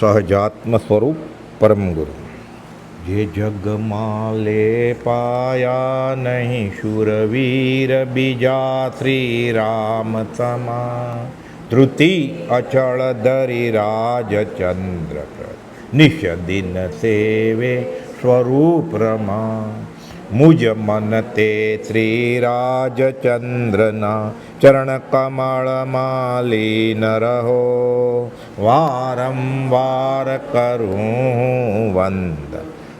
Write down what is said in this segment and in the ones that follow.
સહજાત્મ સ્વરૂપ પરમ ગુરુ. જે જગમાં લે પાયા નહીં શુરવીર બીજા શ્રી રામ સમા ધૃતિ અચળ ધરી રાજચંદ્ર નિશ દિન સેવે સ્વરૂપ રમા. મુજ મન તે શ્રી રાજચંદ્રના ચરણ કમળમાં લીન રહો વારંવાર કરું વંદ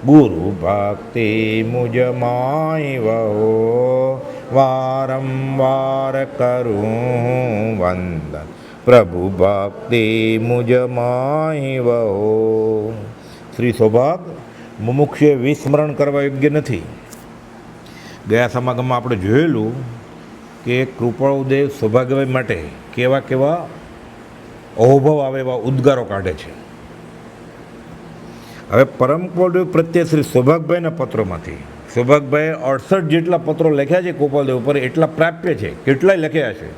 ગુરુ ભક્તિ મુજ માય વહો વારંવાર કરું વંદ પ્રભુ ભક્તિ મુજ માય વહો શ્રી સૌભાગ મુમુક્ષે વિસ્મરણ કરવા યોગ્ય નથી. ગયા સમાગમમાં આપણે જોયેલું કે કૃપાળુદેવ સૌભાગ્યભાઈ માટે કેવા કેવા અહોભવ આવે એવા ઉદ્ગારો કાઢે છે. હવે પરમ કૃપાળદેવ પ્રત્યે શ્રી સૌભાગભાઈના પત્રોમાંથી સૌભાગભાઈએ અડસઠ જેટલા પત્રો લખ્યા છે ગોપાલદેવ ઉપર, એટલા પ્રાપ્ય છે. કેટલાય લખ્યા છે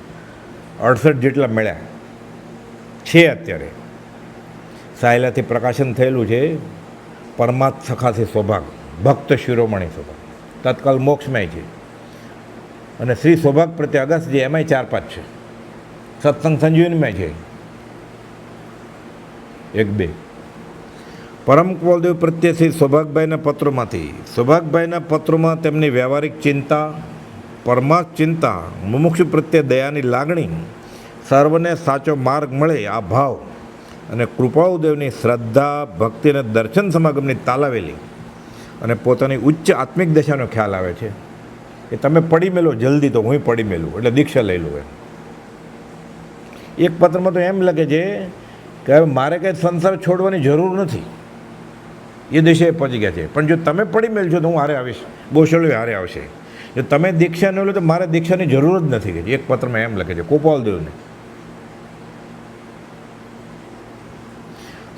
અડસઠ જેટલા મળ્યા. છે અત્યારે. સાયલાથી પ્રકાશન થયેલું છે પરમાત્ સખાથી સૌભાગ, ભક્ત શિરોમણી સૌભાગ. તત્કાલ મોક્ષમય છે. અને શ્રી સૌભાગ પ્રત્યે અગસ્ત જે, એમાંય ચાર પાંચ છે. સત્સંગ સંજીવનીમાં છે. એક, બે. પરમ કુલદેવ પ્રત્યે શ્રી સૌભાગભાઈના પત્રોમાંથી, સૌભાગભાઈના પત્રોમાં તેમની વ્યવહારિક ચિંતા, પરમાર્થ ચિંતા, મુમુક્ષુ પ્રત્યે દયાની લાગણી, સર્વને સાચો માર્ગ મળે આ ભાવ અને કૃપાળુદેવની શ્રદ્ધા, ભક્તિ અને દર્શન સમાગમની તાલાવેલી અને પોતાની ઉચ્ચ આત્મિક દશાનો ખ્યાલ આવે છે. કે તમે પડી મેલો જલ્દી તો હું પડી મેલું, એટલે દીક્ષા લઈ લઉં એમ. એક પત્રમાં તો એમ લખે છે કે હવે મારે કંઈ સંસાર છોડવાની જરૂર નથી. એ દિશે પહોંચી ગયા છે. પણ જો તમે પડી મેલશો તો હું હારે આવીશ. બોસળો હારે આવશે. જો તમે દીક્ષા ન લો તો મારે દીક્ષાની જરૂર જ નથી કે એક પત્રમાં એમ લખે છે, ગોપાલદેવને.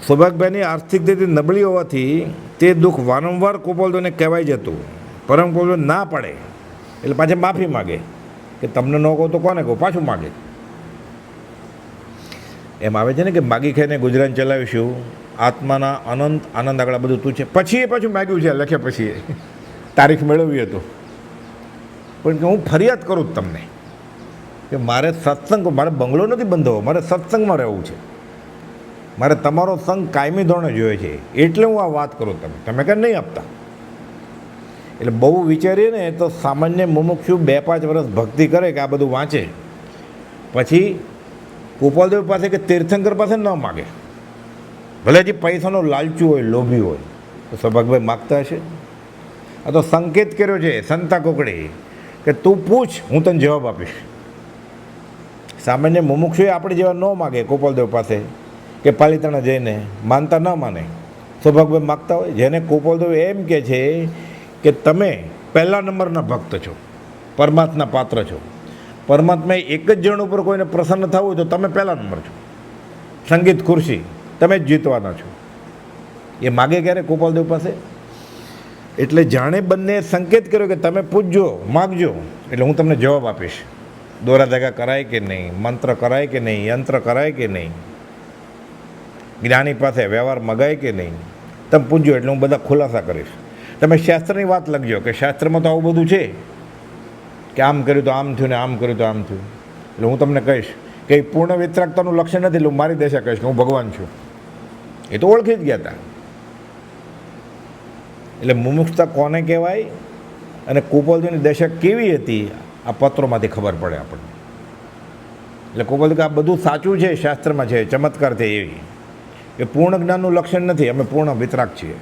સૌભાગભાઈની આર્થિક રીતે નબળી હોવાથી તે દુઃખ વારંવાર કોપાલદેવને કહેવાય જતું. પરમ કોપાલદેવ ના પડે. એટલે પાછા માફી માગે કે તમને ન કહો તો કોને કહો? પાછું માગે. એમ આવે છે ને કે માગી ખાઈને ગુજરાન ચલાવીશું. આત્માના અનંત, આનંદ આગળ બધું તું છે. પછી એ પાછું માગ્યું છે, લખ્યા પછી એ. તારીખ મેળવી હતું. પણ કે હું ફરિયાદ કરું જ તમને કે મારે સત્સંગ, મારે બંગલો નથી બંધવો, મારે સત્સંગમાં રહેવું છે. મારે તમારો સંગ કાયમી ધોરણે જોઈએ છે. એટલે હું આ વાત કરું તમે તમે કે નહીં આપતા? એટલે બહુ વિચારીએ ને તો સામાન્ય મુમુક્ષુ બે પાંચ વર્ષ ભક્તિ કરે કે આ બધું વાંચે. પછી ગોપાલદેવ પાસે કે તીર્થંકર પાસે ન માગે. ભલે હજી પૈસાનો લાલચું હોય, લોભી હોય, તો સૌભાગભાઈ માગતા હશે. આ તો સંકેત કર્યો છે, સંતા કોકડી, કે તું પૂછ, હું તને જવાબ આપીશ. સામાન્ય મુમુક્ષુએ આપણે જેવા ન માગે ગોપાલદેવ પાસે, કે પાલિતાણા જઈને માનતા ન માને. સૌભાગભાઈ માગતા હોય, જેને ગોપાલદેવ એમ કે છે કે તમે પહેલા નંબરના ભક્ત છો, પરમાત્મા પાત્ર છો. પરમાત્મા એક જ જણ ઉપર કોઈને પ્રસન્ન થવું હોય તો તમે પહેલા નંબર છો. સંગીત, ખુરશી, તમે જ જીતવાના છો. એ માગે ક્યારે ગોપાલદેવ પાસે? એટલે જાણે બંને સંકેત કર્યો કે તમે પૂછજો માગજો. એટલે હું તમને જવાબ આપીશ. દોરા ધાગા કરાય કે નહીં? મંત્ર કરાય કે નહીં? યંત્ર કરાય કે નહીં? જ્ઞાની પાસે વ્યવહાર મગાય કે નહીં? તમે પૂછજો એટલે હું બધા ખુલાસા કરીશ. તમે શાસ્ત્રની વાત લખજો કે શાસ્ત્રમાં તો આવું બધું છે. કે આમ કર્યું તો આમ થયું ને આમ કર્યું તો આમ થયું. એટલે હું તમને કહીશ કે એ પૂર્ણ વિતરાગતાનું લક્ષણ નથી, એટલે હું મારી દેશા કહીશ કે હું ભગવાન છું. એ તો ઓળખી જ ગયા હતા એટલે મુમુક્ષતા કોને કહેવાય? અને કુપોલજીની દશા કેવી હતી? આ પત્રોમાંથી ખબર પડે આપણને. એટલે કુપોલ કે આ બધું સાચું છે, શાસ્ત્રમાં છે, ચમત્કાર છે એવી. એ પૂર્ણ જ્ઞાનનું લક્ષણ નથી, અમે પૂર્ણ વિતરાક છીએ.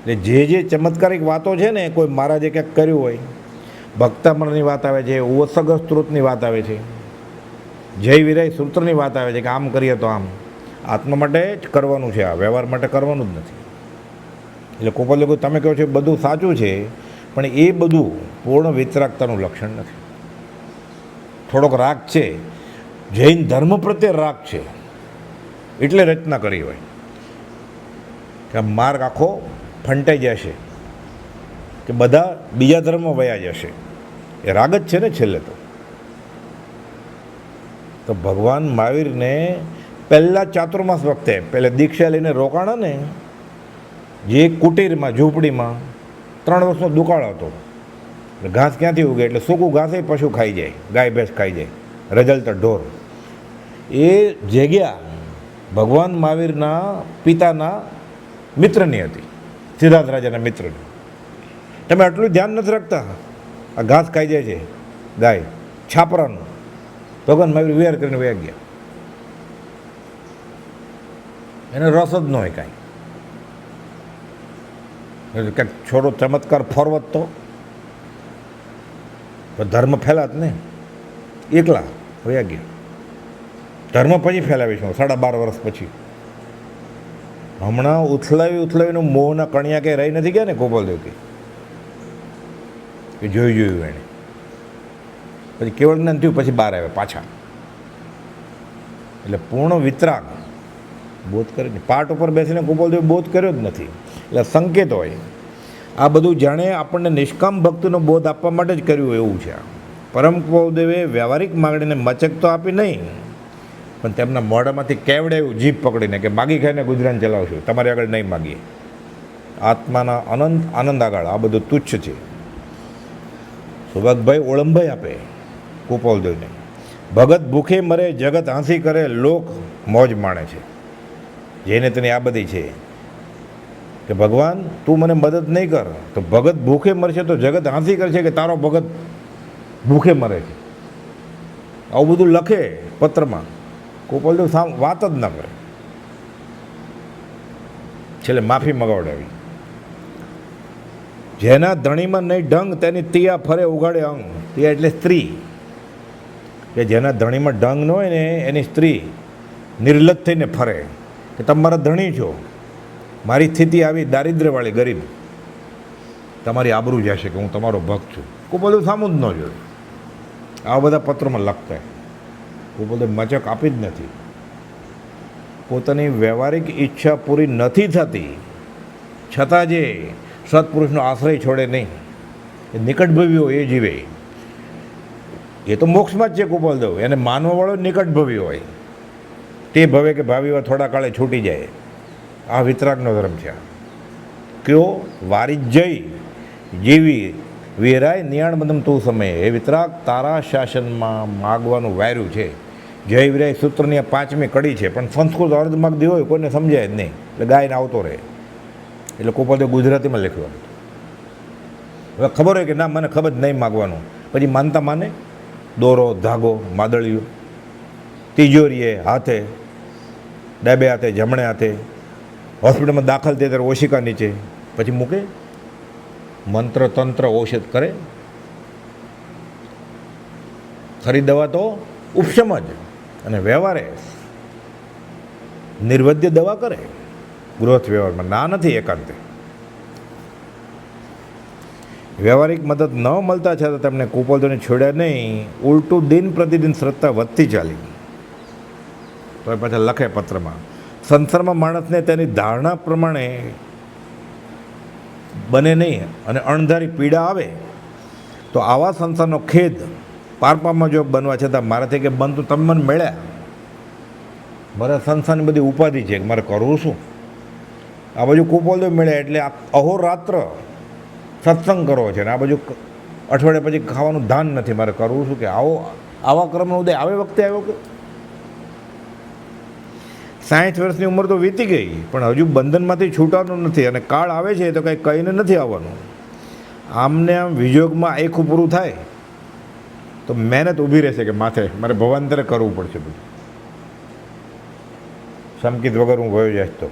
એટલે જે જે ચમત્કારિક વાતો છે ને કોઈ મહારાજે ક્યાંક કર્યું હોય ભક્તામણની વાત આવે છે ઓસગ સ્ત્રોતની વાત આવે છે, જય વિરય સૂત્રની વાત આવે છે કે આમ કરીએ તો આમ. આત્મા માટે જ કરવાનું છે આ, વ્યવહાર માટે કરવાનું જ નથી. એટલે કોપલ લોકો તમે કહો છો બધું સાચું છે, પણ એ બધું પૂર્ણ વિતરાગતાનું લક્ષણ નથી. થોડોક રાગ છે, જૈન ધર્મ પ્રત્યે રાગ છે, એટલે રચના કરી હોય. કે માર્ગ આખો ફંટાઈ જશે કે બધા બીજા ધર્મમાં વયા જશે. એ રાગ જ છે ને છેલ્લે તો. તો ભગવાન મહાવીરને પહેલાં ચાતુર્માસ વખતે, પહેલાં દીક્ષા લઈને રોકાણા ને, જે કુટીરમાં, ઝૂંપડીમાં ત્રણ વર્ષનો દુકાળ હતો. ઘાસ ક્યાંથી ઉગે? એટલે સૂકું ઘાસે પશુ ખાઈ જાય, ગાય, ભેંસ ખાઈ જાય, રજલતા ઢોર. એ જગ્યા ભગવાન મહાવીરના પિતાના મિત્રની હતી. સિદ્ધાર્થ રાજાના મિત્રની. તમે આટલું ધ્યાન નથી રાખતા? આ ઘાસ ખાઈ જાય છે, ગાય, છાપરાનું. ભગવાન મહાવીર વિહાર કરીને વયા ગયા. એને રસ જ ન હોય કાંઈ. ક્યાંક છોડો ચમત્કાર ફોરવત તો. ધર્મ ફેલાત ને. એકલા વયા ગયા. ધર્મ પછી ફેલાવીશું, સાડા બાર વર્ષ પછી. હમણાં ઉથલાવી ઉથલાવીને મોહના કણિયા કે રહી નથી ગયા ને ગોપાલદેવકી એ કે જોયું એણે પછી કેવળ જ્ઞાન થયું, પછી બહાર આવ્યા પાછા. એટલે પૂર્ણ વિતરાગ. બોધ કરે ને પાટ ઉપર બેસીને ગોપાલદેવ બોધ કર્યો જ નથી. એટલે સંકેત હોય. આ બધું જાણે આપણને નિષ્કામ ભક્તિનો બોધ આપવા માટે જ કર્યું એવું છે. પરમ ગોપાલદેવે વ્યવહારિક માગણીને મચક તો આપી નહીં. પણ તેમના મોઢામાંથી કેવડાયું જીભ પકડીને કે માગી ખાઈને ગુજરાન ચલાવશું? તમારી આગળ નહીં માગીએ. આત્માના અનંત આનંદ આગળ આ બધું તુચ્છ છે. સુભાગભાઈ ઓળંભાઈ આપે કુપોલદેવને ભગત ભૂખે મરે, જગત હાંસી કરે, લોક મોજ માણે છે. જેને તેની આ બધી છે કે ભગવાન, તું મને મદદ નહીં કર. તો ભગત ભૂખે મરશે તો જગત હાંસી કરશે કે તારો ભગત ભૂખે મરે છે. આવું બધું લખે પત્રમાં. ગોપાલદેવ સામ વાત જ ના કરે. છેલ્લે માફી મગાવડાવી. જેના ધણીમાં નહીં ઢંગ, તેની તિયા ફરે ઉગાડે અંગ. તિયા એટલે સ્ત્રી. કે જેના ધણીમાં ઢંગ ન હોય ને, એની સ્ત્રી નિર્લજ થઈને ફરે. કે તમે મારા ધણી છો. મારી સ્થિતિ આવી દારિદ્ર્યવાળી, ગરીબ. તમારી આબરૂ જશે કે હું તમારો ભક્ત છું. કોઈ બધું સામું જ ન જોયું. આવા બધા પત્રોમાં લખતા. બધું મચક આપી જ નથી. પોતાની વ્યવહારિક ઈચ્છા પૂરી નથી થતી. છતાં જે સત્પુરુષનો આશ્રય છોડે નહીં, એ નિકટભવ્યો એ જીવે. એ તો મોક્ષમાં જ છે ગોપાલદેવ, એને માનવાવાળો નિકટભવ્યો હોય. તે ભવે કે ભાવિ થોડા કાળે છૂટી જાય. આ વિતરાગનો ધર્મ છે. કયો? વારી જઈ જીવી વેરાય નિયાણ બંધમ તું સમયે. એ વિતરાગ તારા શાસનમાં માગવાનું વાયરું છે. જય વિરાય સૂત્રની આ પાંચમી કડી છે, પણ સંસ્કૃત અર્ધ માગદી હોય કોઈને સમજાય જ નહીં, એટલે ગાયને આવતો રહે. એટલે કોપાદેવ ગુજરાતીમાં લખ્યું હવે ખબર હોય કે ના, મને ખબર જ નહીં માગવાનું. પછી માનતા માને, દોરો, ધાગો માદળિયું તિજોરીએ હાથે, ડાબે હાથે, જમણે હાથે, હોસ્પિટલમાં દાખલ થાય ત્યારે ઓશિકા નીચે, પછી મૂકે મંત્ર તંત્ર ઔષધ કરે. ખરી દવા તો ઉપશમ જ. અને વ્યવહારે નિર્વદ્ય દવા કરે. ગૃહસ્થ વ્યવહારમાં ના નથી એકાંતે. વ્યવહારિક મદદ ન મળતા છતાં તેમને કુપોદોને છોડ્યા નહીં, ઉલટું દિન પ્રતિદિન શ્રદ્ધા વધતી ચાલી. તો પાછા લખે પત્રમાં, સંસારમાં માણસને તેની ધારણા પ્રમાણે બને નહીં અને અણધારી પીડા આવે, તો આવા સંસારનો ખેદ પારપામાં જો બનવા છતાં મારાથી કે બનતું તમે મને મળ્યા. મારે સંસ્થાની બધી ઉપાધિ છે મારે કરવું શું? આ બાજુ કુપોલદેવ મળ્યા એટલે અહોરાત્ર સત્સંગ કરવો છે ને આ બાજુ અઠવાડિયા પછી ખાવાનું ધાન નથી, મારે કરવું શું કે આવો, આવા ક્રમનો ઉદય આવે વખતે આવ્યો કે? સાઠ વર્ષની ઉંમર તો વીતી ગઈ, પણ હજુ બંધનમાંથી છૂટવાનું નથી અને કાળ આવે છે તો કંઈ કહીને નથી આવવાનું. આમને આમ વિજોગમાં આખું પૂરું થાય. તો મહેનત ઊભી રહેશે કે માથે? મારે ભવાંતર કરવું પડશે બધું. સમકિત વગર હું ગયો જઈશ તો.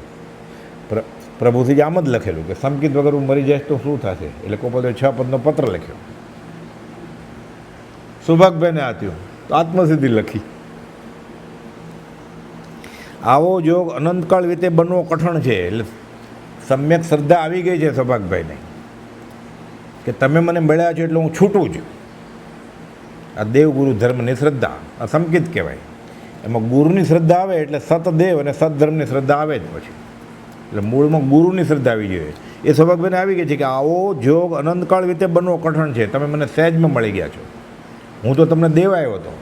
પ્ર, પ્રભુથી જ આમ જ લખેલું કે સમકિત વગર હું મરી જઈશ તો શું થશે? એટલે કોપોદે છ પદનો પત્ર લખ્યો. સુભાગભાઈને આત્યું તો આત્મસિદ્ધિ લખી. આવો જોગ અનંતકાળ રીતે બનવો કઠણ છે. એટલે સમ્યક શ્રદ્ધા આવી ગઈ છે સૌભાગભાઈને. કે તમે મને મળ્યા છો એટલે હું છૂટું છું. આ દેવગુરુ ધર્મની શ્રદ્ધા, આ સંકિત કહેવાય. એમાં ગુરુની શ્રદ્ધા આવે એટલે સતદેવ અને સતધર્મની શ્રદ્ધા આવે જ પછી. એટલે મૂળમાં ગુરુની શ્રદ્ધા આવી જોઈએ. એ સૌભાગભાઈને આવી ગઈ છે કે આવો જોગ અનંતકાળ રીતે બનવો કઠણ છે. તમે મને સહેજમાં મળી ગયા છો. હું તો તમને દેવ આવ્યો હતો.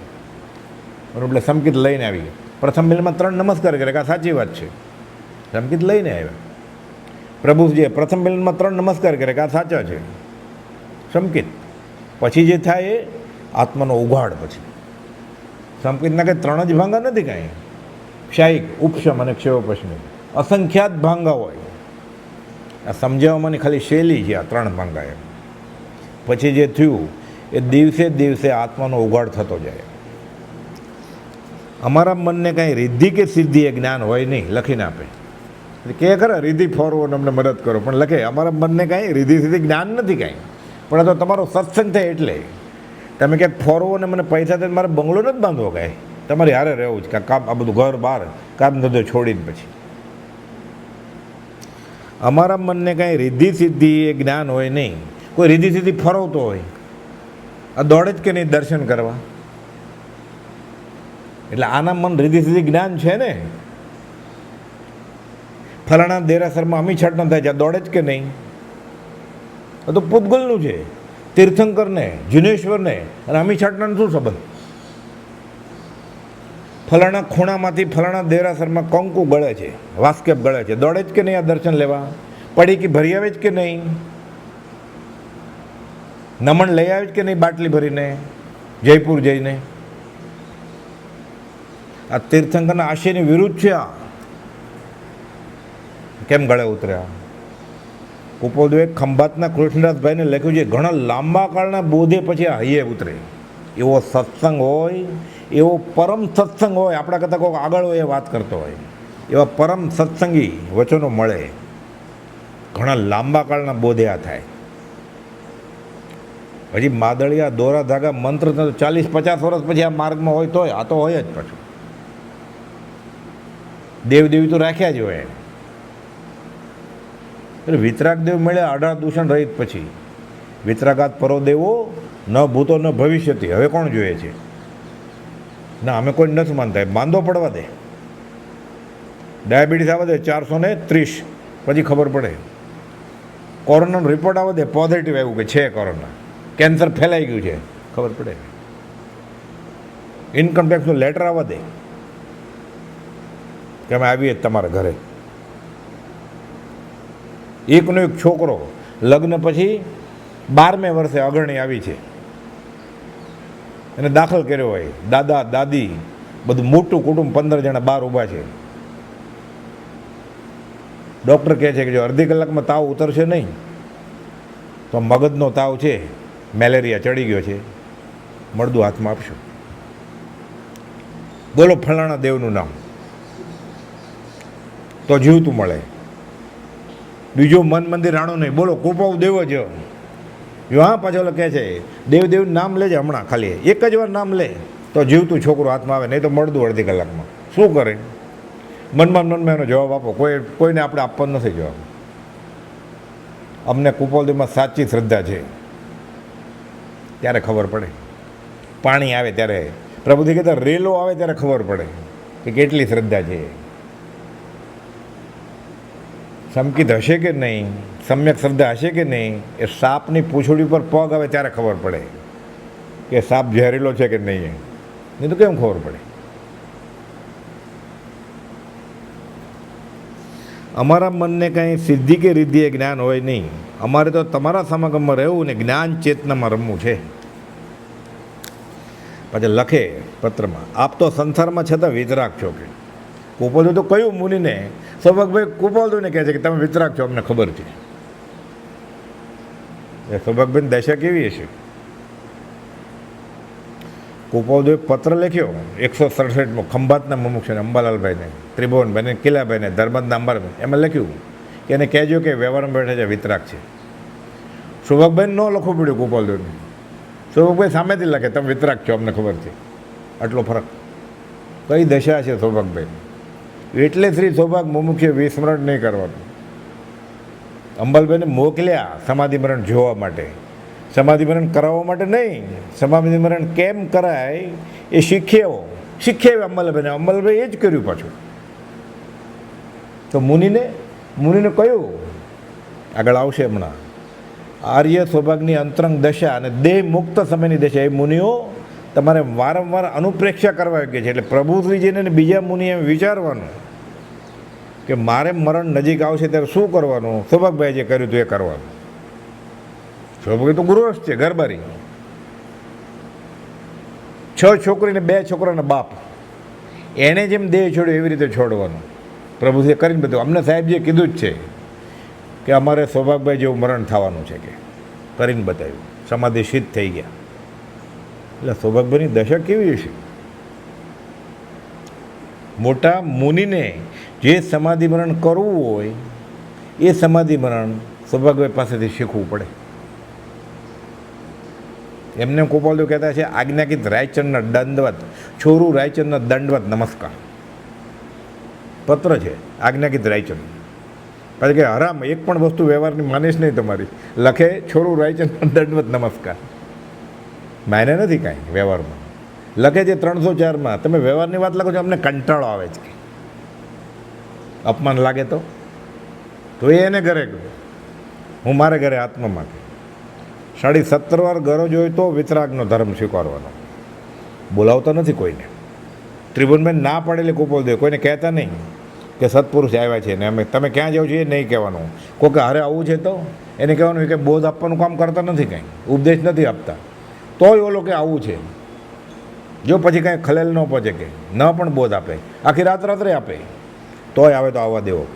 એટલે સંકિત લઈને આવી ગયા. પ્રથમ મિલનમાં ત્રણ નમસ્કાર કરે કે આ સાચી વાત છે. ધમકીત લઈને આવ્યા. પ્રભુજીએ પ્રથમ મિલનમાં ત્રણ નમસ્કાર કરે કે આ સાચા છે. સંકિત. પછી જે થાય એ આત્માનો ઉઘાડ પછી. સંપ્રિતના કંઈ ત્રણ જ ભાંગા નથી કાંઈ. ક્ષાયિક, ઉપશમ અને ક્ષયોપશમી અસંખ્યાત ભાંગા હોય. આ સમજાવવાની ખાલી શૈલી છે આ ત્રણ ભાંગા એમ. પછી જે થયું, એ દિવસે દિવસે આત્માનો ઉઘાડ થતો જાય. અમારા મનને કાંઈ રિદ્ધિ કે સિદ્ધિ એ જ્ઞાન હોય નહીં, લખીને આપે. કે ખરા, રિદ્ધિ ફોરવો ને અમને મદદ કરો. પણ લખે, અમારા મનને કાંઈ રિદ્ધિ સિદ્ધિ જ્ઞાન નથી કાંઈ. પણ તો તમારો સત્સંગ થાય એટલે. તમે ક્યાંક ફોરવો ને મને પૈસા દે, મારે બંગલો નથી બાંધવો કાંઈ? તમારે હારે રહેવું જ કે કામ, આ બધું ઘર બહાર, કામ ધંધો છોડીને પછી. અમારા મનને કાંઈ રિદ્ધિ સિદ્ધિ એ જ્ઞાન હોય નહીં. કોઈ રિદ્ધિ સિદ્ધિ ફરવતો હોય. આ દોડે જ કે નહીં દર્શન કરવા? એટલે આના મન રિદ્ધિ સિદ્ધિ જ્ઞાન છે ને? ફલાણા દેરાસરમાં અમી છટનો થાય છે દોડે જ કે નહીં? તો પૂતગલનું છે. તીર્થંકરને, જિનેશ્વરને અને અમી છટનાનો શું સંબંધ? ફલાણા ખૂણામાંથી ફલાણા દેરાસરમાં કંકુ ગળે છે, વાસ્કેપ ગળે છે. દોડે જ કે નહીં આ દર્શન લેવા? પડી કે ભરી આવે જ કે નહીં? નમણ લઈ આવે જ કે નહીં બાટલી ભરીને? જયપુર જઈને? આ તીર્થંકરના આશયની વિરુદ્ધ છે આ. કેમ ગળે ઉતર્યા? કુપોદવે ખંભાતના કૃષ્ણદાસભાઈને લખ્યું છે, ઘણા લાંબા કાળના બોધે પછી આ હૈયે ઉતરે. એવો સત્સંગ હોય, એવો પરમ સત્સંગ હોય, આપણા કરતાં કોઈ આગળ હોય એ વાત કરતો હોય. એવા પરમ સત્સંગી વચનો મળે. ઘણા લાંબા કાળના બોધે આ થાય. હજી માદળિયા દોરા ધાગા મંત્ર ચાલીસ પચાસ વર્ષ પછી આ માર્ગમાં હોય તોય, આ તો હોય જ પાછું. દેવદેવી તો રાખ્યા જ હોય. એટલે વિતરાગ દેવ મળ્યા અઢાર દૂષણ રહિત પછી. વિતરાગાત પરો દેવો, ન ભૂતો ન ભવિષ્યથી હવે કોણ જોઈએ છે? ના, અમે કોઈ નથી માનતા. માંદો પડવા દે. ડાયાબિટીસ આવે દે ચારસો ને ત્રીસ. પછી ખબર પડે. કોરોનાનો રિપોર્ટ આવે દે પોઝિટિવ આવ્યું કે છે કોરોના. કેન્સર ફેલાઈ ગયું છે. ખબર પડે. ઇન્કમ ટેક્સનું લેટર આવવા દે. કે અમે આવીએ તમારા ઘરે. એકનો એક છોકરો લગ્ન પછી બારમે વર્ષે અગરણી આવી છે. એને દાખલ કર્યો હોય. દાદા, દાદી, બધું મોટું કુટુંબ પંદર જણા બહાર ઊભા છે. ડૉક્ટર કહે છે કે જો અડધી કલાકમાં તાવ ઉતરશે નહીં, તો મગજનો તાવ છે, મેલેરિયા ચડી ગયો છે. મળદું હાથમાં આપશો. બોલો ફલાણા દેવનું નામ. તો જીવતું મળે. બીજું મન મંદિર રાણું નહીં. બોલો કૃપાવ દેવ જ જો હા પાછો કહે છે દેવદેવ નામ લેજે હમણાં ખાલી. એક જ વાર નામ લે, તો જીવતું છોકરું હાથમાં આવે, નહીં તો મળતું અડધી કલાકમાં. શું કરે? મનમાં મનમાં એનો જવાબ આપો. કોઈ કોઈને આપણે આપવાનો નથી જવાબ. અમને કુપોલદેવમાં સાચી શ્રદ્ધા છે. ત્યારે ખબર પડે. પાણી આવે ત્યારે. પ્રભુજી કહેતા, રેલો આવે ત્યારે ખબર પડે કે કેટલી શ્રદ્ધા છે. સમકિત હશે કે નહીં? સમ્યક શ્રદ્ધા હશે કે નહીં? એ સાપની પૂંછડી પર પગ આવે ત્યારે ખબર પડે કે સાપ ઝેરેલો છે કે નહીં નહીં તો કેમ ખબર પડે? અમારા મનને કંઈ સિદ્ધિ કે રિદ્ધિ એ જ્ઞાન હોય નહીં. અમારે તો તમારા સમાગમમાં રહેવું ને જ્ઞાન ચેતનામાં રમવું છે. પછી લખે પત્રમાં, આપ તો સંસારમાં છતાં વિતરાક છો કે? કુપોલદુ તો કયું મુનિને? સૌભાગભાઈ કુપોલદુને કહે છે કે તમે વિતરાક છો, અમને ખબર છે. એ સૌભાગભાઈની દશા કેવી હશે? કુપોલદેવે પત્ર લખ્યો, એકસો સડસઠમાં, ખંભાતના મુમુક્ષને, અંબાલાલભાઈને, ત્રિભુવનભાઈને, કિલ્લાભાઈને, ધર્મદના અંબાલભાઈ એમાં લખ્યું કે એને કહેજો કે વ્યવહારમાં બેઠા છે, વિતરાક છે. સુભગભાઈ ન લખવું પડ્યું કુપોલદેવને. સુભકભાઈ સામેથી લખે, તમે વિતરાક છો, અમને ખબર છે. આટલો ફરક. કઈ દશા છે સૌભાગભાઈ એટલે શ્રી સૌભાગ મુમુક્ષે વિસ્મરણ નહીં કરવાનું. અંબાલભાઈને મોકલ્યા સમાધિ મરણ જોવા માટે. સમાધિ મરણ કરાવવા માટે નહીં. સમાધિમરણ કેમ કરાય એ શીખ્યો શીખ્યા અંબાલભાઈને અંબલભાઈ એ જ કર્યું પાછું. તો મુનિને મુનિને કહ્યું, આગળ આવશે હમણાં. આર્ય સૌભાગની અંતરંગ દશા અને દેહ મુક્ત સમયની દશા. એ મુનિઓ તમારે વારંવાર અનુપ્રેક્ષા કરવા યોગ્ય છે. એટલે પ્રભુશ્રીજીને બીજા મુનિએ વિચારવાનું કે મારે મરણ નજીક આવશે ત્યારે શું કરવાનું? સૌભાગભાઈ જે કર્યું હતું એ કરવાનું. સૌભાગ્ય તો ગૃહસ્થ છે ગરબારી છ છોકરીને બે છોકરાના બાપ. એણે જેમ દેહ છોડ્યો એવી રીતે છોડવાનું. પ્રભુજીએ કરીને બધું. અમને સાહેબજીએ કીધું જ છે કે અમારે સૌભાગભાઈ જેવું મરણ થવાનું છે કે. કરીને બતાવ્યું. સમાધિ સિદ્ધ થઈ ગયા. એટલે સૌભાગ્યની દશા કેવી હશે? મોટા મુનિને જે સમાધિ મરણ કરવું હોય, એ સમાધિ મરણ સૌભાગભાઈ પાસેથી શીખવું પડે. એમને ગોપાલદેવ કહેતા છે, આજ્ઞાકિત રાયચંદના દંડવત, છોરું રાયચંદના દંડવત, નમસ્કાર. પત્ર છે, આજ્ઞાકિત રાયચંદ. પછી કે, હરામ, એક પણ વસ્તુ વ્યવહારની માનીશ નહીં તમારી. લખે, છોરું રાયચંદના દંડવત, નમસ્કાર. માયને નથી કાંઈ વ્યવહારમાં. લખે છે ત્રણસો ચારમાં. તમે વ્યવહારની વાત લખો છો, અમને કંટાળો આવે છે. અપમાન લાગે તો? તો એ એને ઘરે ગયો. હું મારે ઘરે આત્મમાં કે સાડી સત્તર વાર ઘરો જોઈ તો વિતરાગનો ધર્મ સ્વીકારવાનો. બોલાવતા નથી કોઈને. ત્રિભુવનબેન ના પડેલી કુપોલ દે કોઈને કહેતા નહીં કે સત્પુરુષ આવ્યા છે ને અમે, તમે ક્યાં જાઓ છો એ નહીં કહેવાનું. કોઈ કે હારે આવું છે તો? એને કહેવાનું કે બોધ આપવાનું કામ કરતા નથી કંઈ. ઉપદેશ નથી આપતા. તોય ઓલો કે આવું છે. જો પછી કાંઈ ખલેલ ન પહોંચે કે, ન પણ બોધ આપે, આખી રાત રાત્રે આપે, તોય આવે તો આવવા દેવો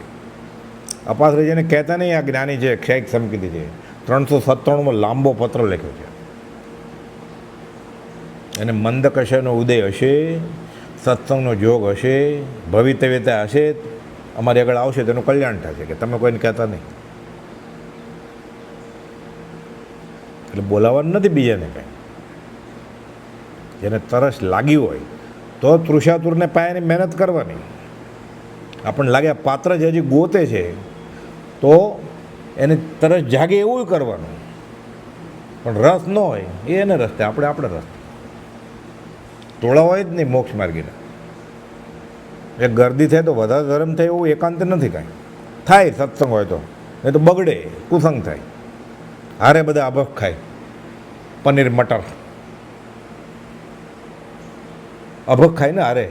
અપાશ્રી જેને કહેતા નહીં, આ જ્ઞાની છે ક્ષેક સમકીધી છે. ત્રણસો સત્તાણુંમાં લાંબો પત્ર લખ્યો છે. અને મંદ કશાનો ઉદય હશે, સત્સંગનો જોગ હશે, ભવિતવ્યતા હશે, અમારી આગળ આવશે, તેનું કલ્યાણ થશે કે, તમે કોઈને કહેતા નહીં. એટલે બોલાવવાનું નથી બીજાને કંઈ. જેને તરસ લાગી હોય, તો તૃષાતુરને પાયાની મહેનત કરવાની. આપણને લાગે પાત્ર જે હજી ગોતે છે, તો એને તરસ જાગે એવું કરવાનું. પણ રસ ન હોય, એ એને રસ્તે આપણે આપણે રસ્તે ટોળા હોય જ નહીં મોક્ષ માર્ગીના. એક ગરદી થાય તો વધારે ધર્મ થાય એવું એકાંત નથી કાંઈ. થાય સત્સંગ હોય તો, નહીં તો બગડે, કુસંગ થાય. હારે બધા અભખ ખાય, પનીર, મટર. અભખ ખાય ને હારે.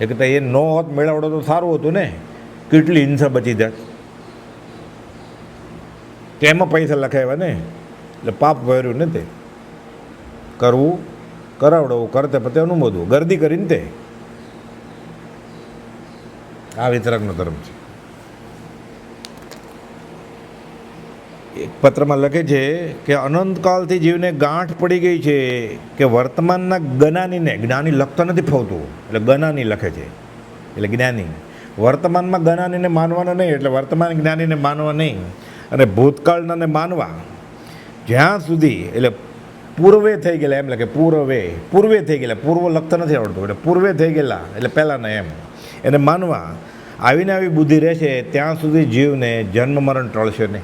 એક તો એ ન હોત, મેળાવડો તો સારું હતું ને. કેટલી હિંસા બચી જાય તેમાં પૈસા લખાવ્યા ને. એટલે પાપ ભર્યું ને તે. કરવું, કરાવડવું, કરતે પતે અનુમોદવું. ગરદી કરીને તે. આ વિતરકનો ધર્મ છે. એક પત્રમાં લખે છે કે અનંતકાલથી જીવને ગાંઠ પડી ગઈ છે કે વર્તમાનના ગનાનીને જ્ઞાની લખતા નથી ફાવતું, એટલે ગનાની લખે છે. એટલે જ્ઞાની. વર્તમાનમાં ગનાનીને માનવાનો નહીં, એટલે વર્તમાન જ્ઞાનીને માનવા નહીં. અને ભૂતકાળનાને માનવા જ્યાં સુધી, એટલે પૂર્વે થઈ ગયેલા, એમ લખે, પૂર્વે પૂર્વે થઈ ગયેલા, પૂર્વ લખતા નથી આવડતું, એટલે પૂર્વે થઈ ગયેલા, એટલે પહેલાંના એમ. એને માનવા, આવીને આવી બુદ્ધિ રહેશે, ત્યાં સુધી જીવને જન્મ મરણ ટળશે નહીં.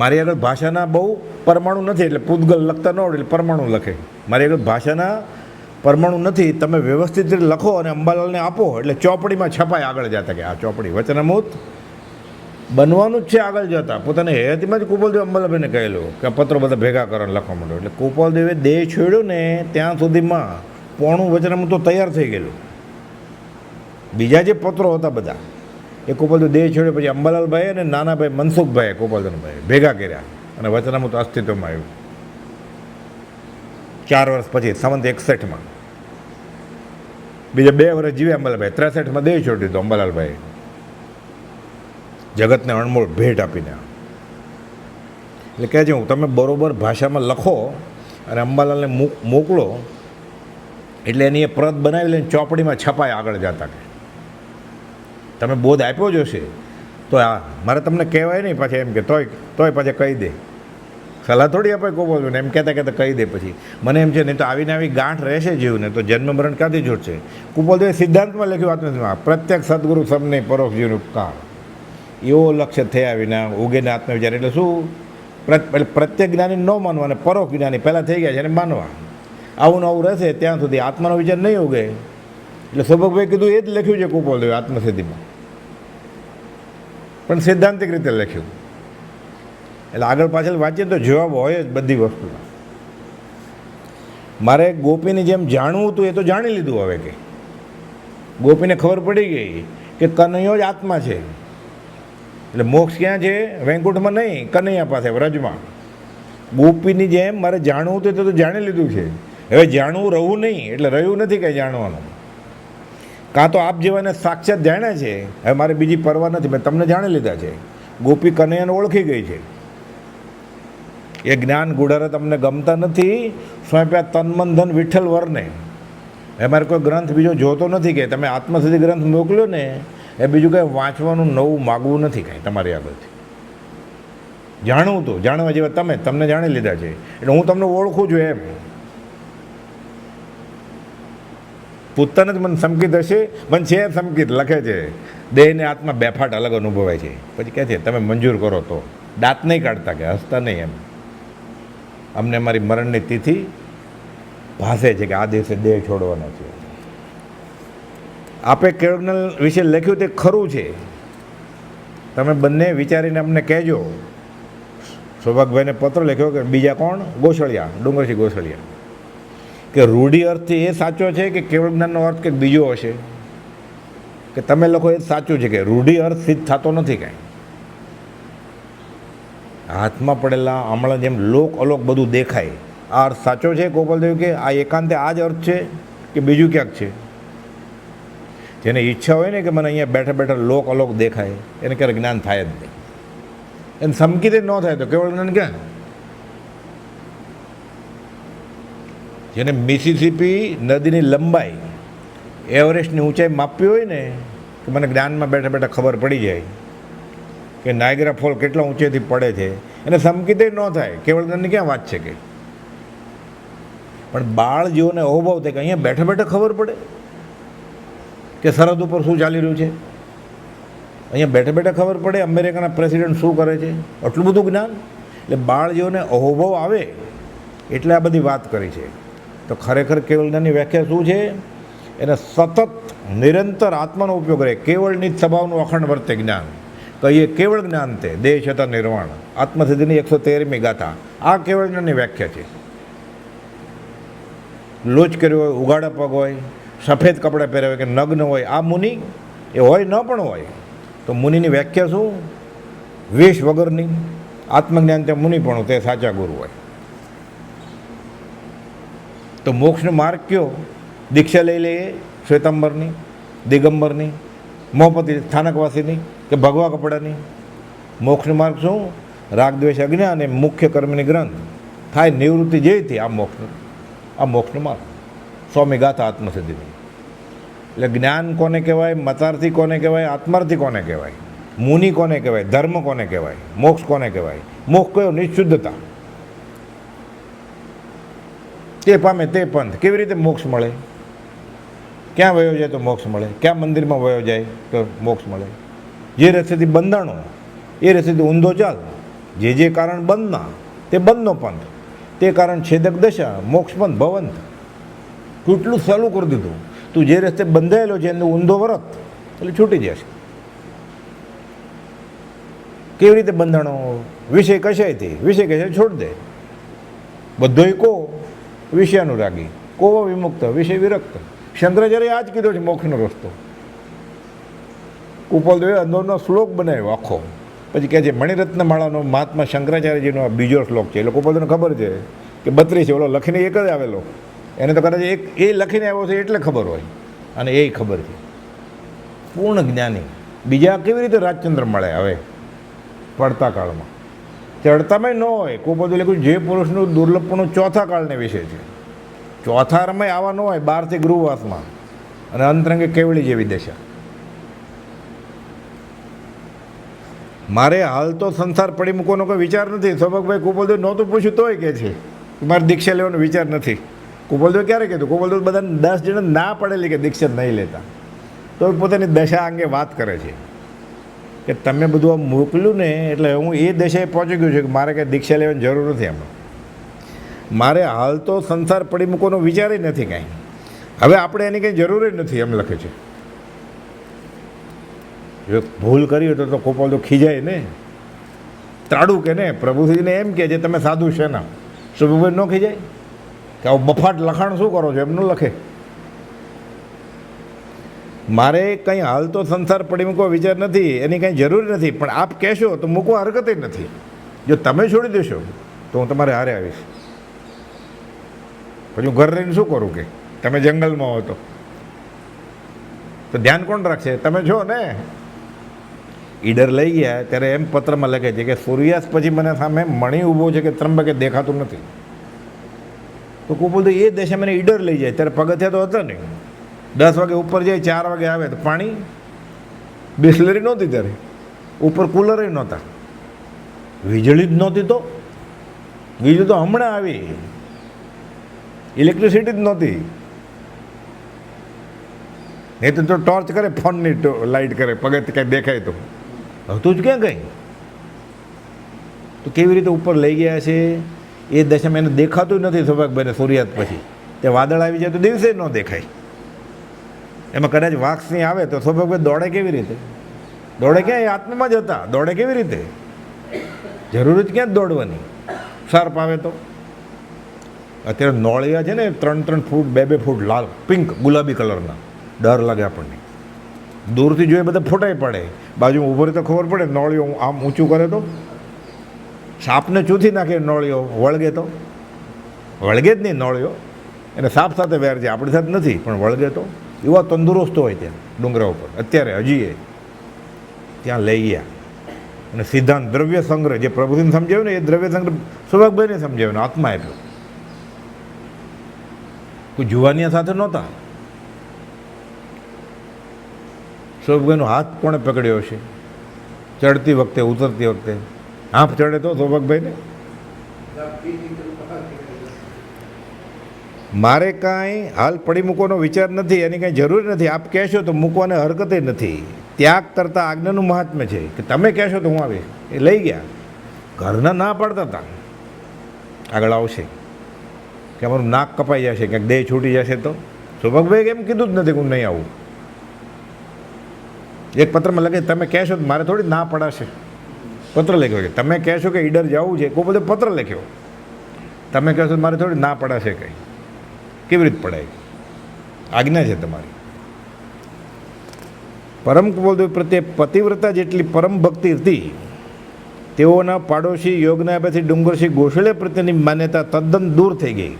મારી આગળ ભાષાના બહુ પરમાણુ નથી, એટલે પૂતગલ લખતા ન આવડે, એટલે પરમાણુ લખે. મારી આગળ ભાષાના પરમાણુ નથી, તમે વ્યવસ્થિત રીતે લખો અને અંબાલાલને આપો, એટલે ચોપડીમાં છપાય આગળ જતા કે આ ચોપડી વચનામૃત બનવાનું જ છે આગળ જતા. પોતાની હેતીમાં જ કુપલદેવ અંબાલાભાઈને કહેલું કે પત્રો બધા ભેગા કરવાનું લખવા માંડ્યો એટલે કુપલદેવે દેહ છોડ્યો ને ત્યાં સુધીમાં પોણું વચનામૃત તો તૈયાર થઈ ગયેલું. બીજા જે પત્રો હતા બધા એ કુપલદેવ દેહ છોડ્યો, પછી અંબાલાલભાઈ અને નાનાભાઈ મનસુખભાઈ કુપલદેવભાઈ ભેગા કર્યા. અને વચનામૃત અસ્તિત્વમાં આવ્યું. ચાર વર્ષ પછી, સંવંત એકસઠમાં. બીજા બે વર્ષ જીવે અંબાલાલભાઈ. ત્રેસઠમાં દેહ છોડી દીધો અંબાલાલભાઈ જગતને અણમોલ ભેટ આપીને એટલે કહે છે, હું તમે બરોબર ભાષામાં લખો અને અંબાલાલને મોક- મોકલો. એટલે એની એ પ્રત બનાવી લઈને ચોપડીમાં છપાય આગળ જતા કે તમે બોધ આપ્યો જ હશે. તો આ મારે તમને કહેવાય નહીં પાછા એમ કે તોય તોય પાછા કહી દે. સલાહ થોડી આપણે કહો છો ને એમ કહેતા કહેતા કહી દે પછી. મને એમ છે, નહીં તો આવીને આવી ગાંઠ રહેશે જીવને, તો જન્મ મરણ ક્યાંથી જોડશે કુપોલદેવે સિદ્ધાંતમાં લખ્યું આત્મા પ્રત્યક્ષ સદગુરુ સમને પરોક્ષ જીવન ઉપકાર. એવો લક્ષ્ય થયા વિના ઉગેને આત્મવિચાર એટલે શું? પ્રત્યેક જ્ઞાની ન માનવા અને પરોક્ષ જ્ઞાની પહેલાં થઈ ગયા છે એને માનવા. આવું નવું રહેશે, ત્યાં સુધી આત્માનો વિચાર નહીં ઉગે. એટલે સૌભગભાઈ કીધું, એ જ લખ્યું છે કુપોલદેવે આત્મસિદ્ધિમાં. પણ સિદ્ધાંતિક રીતે લખ્યું. એટલે આગળ પાછળ વાંચીએ તો જવાબ હોય જ બધી વસ્તુના. મારે ગોપીની જેમ જાણવું હતું એ તો જાણી લીધું હવે કે. ગોપીને ખબર પડી ગઈ કે કનૈયો જ આત્મા છે. એટલે મોક્ષ ક્યાં છે? વૈકુંઠમાં નહીં, કનૈયા પાસે, વ્રજમાં. ગોપીની જેમ મારે જાણવું હતું એ તો જાણી લીધું છે. હવે જાણવું રહું નહીં, એટલે રહ્યું નથી કંઈ જાણવાનું. કાં તો આપ જેવાને સાક્ષાત જાણે છે, હવે મારે બીજી પરવા નથી, મેં તમને જાણી લીધા છે. ગોપી કનૈયાને ઓળખી ગઈ છે. એ જ્ઞાન ગુડારે તમને ગમતા નથી સ્વયંપ્યા તન મન ધન વિઠ્ઠલ વરને. એ મારે કોઈ ગ્રંથ બીજો જોતો નથી કે, તમે આત્મસિદ્ધિ ગ્રંથ મોકલ્યો ને, એ બીજું કંઈ વાંચવાનું નવું માગવું નથી કાંઈ તમારી આગળથી. જાણવું તો, જાણવા જેવા તમે, તમને જાણી લીધા છે. એટલે હું તમને ઓળખું છું એમ. પૂછતા જ મને સંકિત હશે? મન છે સંકિત, લખે છે. દેહ ને આત્મા બેફાટ અલગ અનુભવાય છે. પછી કહે છે, તમે મંજૂર કરો તો. દાંત નહીં કાઢતા કે હસતા નહીં એમ. અમને મારી મરણની તિથિ ભાસે છે કે આ દિવસે દેહ છોડવાનો છે. આપે કેળવનલ વિશે લખ્યું તે ખરું છે. તમે બંને વિચારીને અમને કહેજો. સૌભાગભાઈને પત્ર લખ્યો કે બીજા કોણ? ગોસળિયા, ડુંગરસિંહ ગોસળિયા. કે રૂઢિ અર્થથી એ સાચો છે કે કેવળ જ્ઞાનનો અર્થ કંઈક બીજો હશે? કે તમે લોકો એ સાચું છે કે રૂઢિ અર્થ સિદ્ધ થતો નથી કાંઈ? હાથમાં પડેલા હમણાં જેમ લોક અલોક બધું દેખાય. આ અર્થ સાચો છે ગોપાલદેવ કે આ એકાંતે આ જ અર્થ છે કે બીજું ક્યાંક છે? જેને ઈચ્છા હોય ને કે મને અહીંયા બેઠા બેઠા લોક અલોક દેખાય, એને ક્યારે જ્ઞાન થાય જ નહીં. એને સમકીત ન થાય તો કેવળ જ્ઞાન ક્યાં? જેને મિસિસિપી નદીની લંબાઈ એવરેસ્ટની ઊંચાઈ માપવી હોય ને કે મને જ્ઞાનમાં બેઠા બેઠા ખબર પડી જાય કે નાયગ્રા ફોલ કેટલા ઊંચેથી પડે છે. એને સમકીતે ન થાય કેવળ જ્ઞાનની ક્યાં વાત છે કે? પણ બાળ જીવોને અહોભાવ થાય કે અહીંયા બેઠા બેઠા ખબર પડે કે સરહદ ઉપર શું ચાલી રહ્યું છે? અહીંયા બેઠા બેઠા ખબર પડે અમેરિકાના પ્રેસિડેન્ટ શું કરે છે? આટલું બધું જ્ઞાન? એટલે બાળ જીવોને અહોભાવ આવે, એટલે આ બધી વાત કરી છે. તો ખરેખર જ્ઞાનની વ્યાખ્યા શું છે? એને સતત નિરંતર આત્માનો ઉપયોગ કરે. કેવળની જ સ્વભાવનું અખંડ વર્તે જ્ઞાન. કહીએ કેવળ જ્ઞાન તે. દેહ છતાં નિર્વાણ. આત્મસિદ્ધિની એકસો તેરમી ગાથા. આ કેવળ જ્ઞાનની વ્યાખ્યા છે. લોચ કર્યો હોય ઉગાડા પગ હોય, સફેદ કપડાં પહેર્યા હોય કે નગ્ન હોય, આ મુનિ, એ હોય ન પણ હોય. તો મુનિની વ્યાખ્યા શું? વેશ વગરની. આત્મજ્ઞાન મુનિ પણ તે સાચા ગુરુ હોય. તો મોક્ષનો માર્ગ કયો? દીક્ષા લઈ લઈએ શ્વેતાંબરની, દિગંબરની, મોહપતિ સ્થાનકવાસીની કે ભગવા કપડાની? મોક્ષનો માર્ગ શું? રાગદ્વેષ અજ્ઞા અને મુખ્ય કર્મની ગ્રંથ. થાય નિવૃત્તિ જેથી આ મોક્ષનો આ મોક્ષનો માર્ગ. સ્વામી ગાથા આત્મસિદ્ધિની. એટલે જ્ઞાન કોને કહેવાય? મતાર્થી કોને કહેવાય? આત્માર્થી કોને કહેવાય? મુનિ કોને કહેવાય? ધર્મ કોને કહેવાય? મોક્ષ કોને કહેવાય? મોક્ષ કયો? નિશુદ્ધતા. તે પામે તે પંથ. કેવી રીતે મોક્ષ મળે? ક્યાં વયો જાય તો મોક્ષ મળે? ક્યાં મંદિરમાં વયો જાય તો મોક્ષ મળે? જે રસ્તેથી બંધાણો, એ રસ્તેથી ઊંધો ચાલ, જે જે કારણ બંધના, તે બંધનો પંથ. તે કારણ છેદક દશા, મોક્ષ પંથ ભવંત કેટલું સહેલું કરી દીધું. તું જે રસ્તે બંધાયેલો છે એનું ઊંધો વ્રત, એટલે છૂટી જશે. કેવી રીતે બંધાણો? વિષય કશાયથી? વિષય કશાય છોડ દે. બધોય કો વિષયાનુરાગી, કોવો વિમુક્ત, વિષય વિરક્ત. શંકરાચાર્ય આ જ કીધો છે મોક્ષનો રસ્તો. કુપલદેવે અંદરનો શ્લોક બનાવ્યો, આખો. પછી કહે છે મણિરત્ન માળાનો મહાત્મા શંકરાચાર્યજીનો આ બીજો શ્લોક છે. એટલે કુપલદેવને ખબર છે કે બત્રીસ ઓલો લખીને એક જ આવેલો. એને તો કદાચ એક, એ લખીને આવ્યો છે એટલે ખબર હોય. અને એ ખબર છે. પૂર્ણ જ્ઞાની. બીજા કેવી રીતે રાજચંદ્ર મળે હવે? પડતા કાળમાં. ચડતામાં ન હોય બધું લખ્યું જે પુરુષનું દુર્લભપણું ચોથા કાળને વિશે છે. ચોથા રમય આવા ન હોય, બારથી ગૃહવાસમાં. અને અંતરંગે કેવડી જેવી દશા. મારે હાલ તો સંસાર પડી મૂકવાનો કોઈ વિચાર નથી. સૌભાગભાઈ કુપલદેવ નહોતું પૂછ્યું તોય કહે છે. મારે દીક્ષા લેવાનો વિચાર નથી. કુપલદેવ ક્યારે કહેતું કુપલદેવ બધાને દસ જણા ના પડેલી કે દીક્ષા નહીં લેતા. તો પોતાની દશા અંગે વાત કરે છે. કે તમે બધું આ મોકલ્યું ને એટલે હું એ દશાએ પહોંચી ગયો છું કે મારે કંઈ દીક્ષા લેવાની જરૂર નથી એમાં. મારે હાલ તો સંસાર પડી મૂકવાનો વિચાર નથી કાંઈ. હવે આપણે એની કંઈ જરૂર જ નથી એમ લખે છે. જો ભૂલ કરી તો તો કોપાલ તો ખીજાય ને. ત્રાડું કે ને, પ્રભુજીને એમ કે જે તમે સાધુ છે ના શુભભાઈ ન ખીજાય? કે આવું બફાટ લખાણ શું કરો છો? એમનું લખે. મારે કંઈ હાલ તો સંસાર પડી મૂકવા વિચાર નથી, એની કંઈ જરૂર નથી, પણ આપ કહેશો તો મૂકવા હરકતે નથી. જો તમે છોડી દેશો, તો હું તમારે હારે આવીશ. પછી હું ઘર રહીને શું કરું કે? તમે જંગલમાં હો તો. ધ્યાન કોણ રાખશે? તમે છો ને? ઈડર લઈ ગયા, ત્યારે એમ પત્રમાં લખે છે કે સૂર્યાસ્ત પછી મને સામે મણી ઊભો છે કે ત્રંબકે દેખાતું નથી. તો કુપુલ તો એ દેશે મને ઈડર લઈ જાય, ત્યારે પગથિયા તો હતા નહીં. દસ વાગે ઉપર જાય, ચાર વાગે આવે તો પાણી બિસ્લરી નહોતી ત્યારે. ઉપર કુલરય નહોતા. વીજળી જ નહોતી તો. વીજળી તો હમણાં આવી. ઇલેક્ટ્રિસિટી જ નહોતી. નહીં તો ટોર્ચ કરે, ફોનની લાઇટ કરે, પગે કાંઈ દેખાય તો. હતું જ ક્યાં કંઈ? તો કેવી રીતે ઉપર લઈ ગયા છે? એ દશામાં એને દેખાતું નથી સૌભાગભાઈને સૂર્યાસ્ત પછી. તે વાદળ આવી જાય તો દિવસે ન દેખાય. એમાં કદાચ વાક્ષની આવે તો સ્વભાવ દોડે કેવી રીતે? દોડે ક્યાં? એ આત્મામાં જ હતા. દોડે કેવી રીતે? જરૂર જ ક્યાં દોડવાની? સર્પ આવે તો? અત્યારે નોળિયા છે ને, ત્રણ ત્રણ ફૂટ, બે બે ફૂટ લાલ, પિંક, ગુલાબી કલરના. ડર લાગે આપણને. દૂરથી જોઈએ બધા ફૂટાઈ પડે. બાજુ ઊભો તો ખબર પડે, નોળિયો આમ ઊંચું કરે તો? સાપને ચૂથી નાખે નોળિયો, વળગે તો? વળગે જ નહીં નોળિયો. એને સાપ સાથે વેર છે, આપણી સાથે નથી, પણ વળગે તો? એવા તંદુરસ્ત હોય ત્યાં ડુંગરા ઉપર અત્યારે હજી એ ત્યાં લઈ ગયા અને સિદ્ધાંત દ્રવ્ય સંગ્રહ જે પ્રભુજીને સમજાવ્યું ને એ દ્રવ્ય સંગ્રહ સુભાગભાઈને સમજાવ્યું આત્મા આપ્યો કોઈ જુવાનિયા સાથે નહોતા સૌભાગભાઈનો હાથ કોણે પકડ્યો છે ચડતી વખતે ઉતરતી વખતે હાંફ ચડે તો સૌભાગભાઈને મારે કાંઈ હાલ પડી મૂકવાનો વિચાર નથી, એની કાંઈ જરૂર નથી. આપ કહેશો તો મૂકવાને હરકતે નથી. ત્યાગ કરતાં આજ્ઞાનું મહાત્મ્ય છે. કે તમે કહેશો તો હું આવી. એ લઈ ગયા. ઘરના ના પાડતા હતા. આગળ આવશે. કે અમારું નાક કપાઈ જશે, ક્યાંક દેહ છૂટી જશે તો. સુભગભાઈ એમ કીધું જ નથી કે હું નહીં આવું. એક પત્રમાં લખે, તમે કહેશો તો મારે થોડી ના પડાશે. પત્ર લખ્યો છે. તમે કહેશો કે ઈડર જવું છે. કોઈ બધો પત્ર લખ્યો. તમે કહેશો મારે થોડી ના પડાશે કંઈ. કેવી રીતે પડાય? આજ્ઞા છે તમારી. પરમ કુબલદેવ પ્રત્યે પતિવ્રતા જેટલી પરમ ભક્તિ હતી, તેઓના પાડોશી યોગના પછી ડુંગરસિંહ ગોશળે પ્રત્યેની માન્યતા તદ્દન દૂર થઈ ગઈ.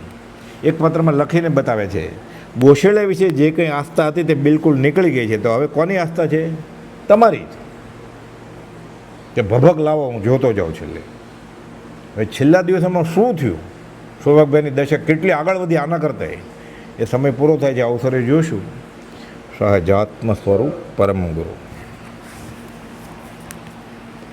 એક પત્રમાં લખીને બતાવે છે ગોશળે વિશે જે કંઈ આસ્થા હતી તે બિલકુલ નીકળી ગઈ છે. તો હવે કોની આસ્થા છે? તમારી જ. કે ભભક લાવો, હું જોતો જાઉં છેલ્લે. હવે છેલ્લા દિવસોમાં શું થયું? સૌભાગભાઈની દશક કેટલી આગળ વધી આના કરતા એ સમય પૂરો થાય છે. અવસરે જોશું. સહજાત્મ સ્વરૂપ પરમ ગુરુ.